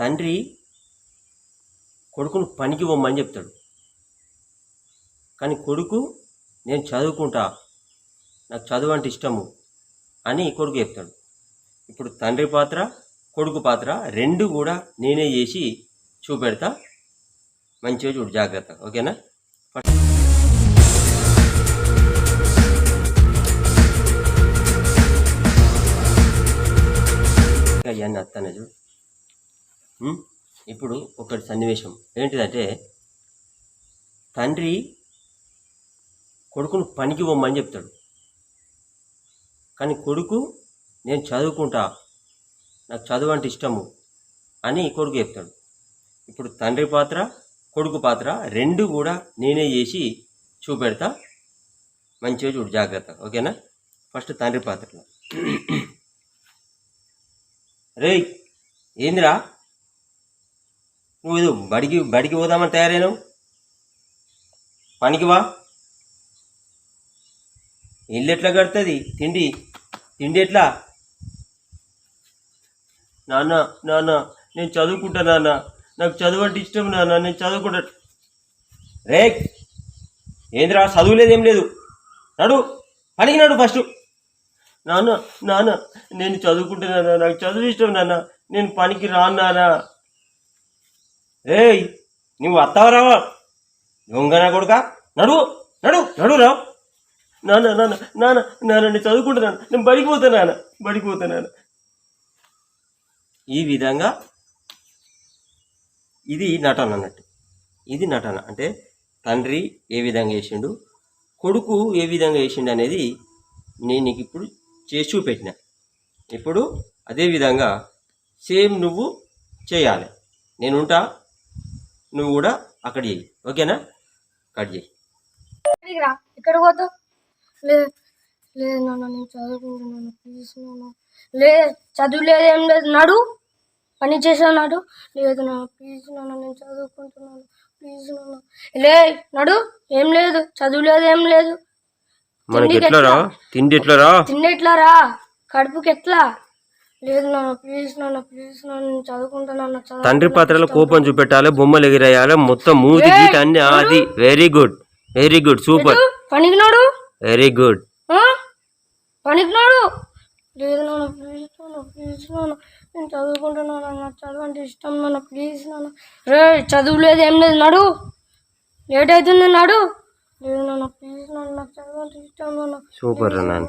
తండ్రి కొడుకును పనికి పొమ్మని చెప్తాడు. కానీ కొడుకు నేను చదువుకుంటా నాకు చదువు అంటే ఇష్టము అని కొడుకు చెప్తాడు. ఇప్పుడు తండ్రి పాత్ర కొడుకు పాత్ర రెండు కూడా నేనే చేసి చూపెడతా. మంచిగా చూడు జాగ్రత్త. ఓకేనా? అవన్నీ వస్తానే చూడు. ఇప్పుడు ఒకటి సన్నివేశం. ఏంటిదంటే తండ్రి కొడుకును పనికి పొమ్మని చెప్తాడు. కానీ కొడుకు నేను చదువుకుంటా. నాకు చదువు అంటే ఇష్టము అని కొడుకు చెప్తాడు. ఇప్పుడు తండ్రి పాత్ర కొడుకు పాత్ర రెండు కూడా నేనే చేసి చూపెడతా. మంచిగా చూడు జాగ్రత్త ఓకేనా? ఫస్ట్ తండ్రి పాత్రలో. రేయ్ ఏందిరా? నువ్వు ఇది బడికి బడికి పోదామని తయారైనావు? పనికి వా. ఇల్లు ఎట్లా కడుతుంది? తిండి తిండి ఎట్లా? నాన్న నాన్న నేను చదువుకుంటా నాన్న. నాకు చదువు అంటే ఇష్టం నాన్న నేను చదువుకుంటా. రే ఏందిరా చదువులేదు ఏం లేదు. నడు పనికి నడు ఫస్ట్ నాన్న నాన్న నేను చదువుకుంటున్నాను నాకు చదువు ఇష్టం నాన్న. నేను పనికి రాను నాన్న. ఏయ్ నువ్వు వస్తావా రావా దొంగనా కొడుక? నడు నడు నడు రా నాన్న నాన్న నాన్న నాన్న నేను చదువుకుంటున్నాను నేను బడికి పోతాను నాన్న బడికి పోతాను నాన్న. ఈ విధంగా ఇది నటన అన్నట్టు. ఇది నటన. అంటే తండ్రి ఏ విధంగా వేసిండు కొడుకు ఏ విధంగా వేసిండు అనేది నేను నీకు ఇప్పుడు చేసి చూపెట్టిన. ఇప్పుడు అదే విధంగా సేమ్ నువ్వు చేయాలి. నేనుంటా నువ్వు కూడా అక్కడ చేయి ఓకేనా? కట్ చేయి ఇక్కడ పోతావు? లేదు లేదు నాన్న నేను చదువుకుంటున్నాను ప్లీజ్ నాన్న లేదు చదువు లేదు ఏం లేదు. నడు. పని చేసావు నాడు. లేదు నాన్న ప్లీజ్ నాన్న నేను చదువుకుంటున్నాను ప్లీజ్ నాన్న లే నడు. ఏం లేదు. చదువు లేదు ఏం లేదు. మనకి తిండికి ఎట్లా రా? తిండి ఎట్లా రా? తిండి ఎట్లా రా? కడుపుకి ఎట్లా? లేదు నాన్న ప్లీజ్ నాన్న ప్లీజ్ నాన్న నేను చదువుకుంటున్నాను నాకు చదువు తండ్రి పాత్రలో కోపం చూపెట్టాలి బొమ్మలు ఎగిరేయాలి మొత్తం మూతి గీత అన్ని అది very good very good super పనికి నాడు వెరీ గుడ్ ఆ? పనికి నాడు లేదు నాన్న ప్లీజ్ నాన్న ప్లీజ్ నాన్న నేను చదువుకుంటున్నాను నాకు చదువు అంటే ఇష్టం నాన్న ప్లీజ్ నాన్న. రే చదువు లేదు ఏం లేదు నడు. లేట్ అవుతుంది నడు. లేదు నాన్న ప్లీజ్ నాన్న నాకు చదువు అంటే ఇష్టం నాన్న. సూపర్ నాన్న.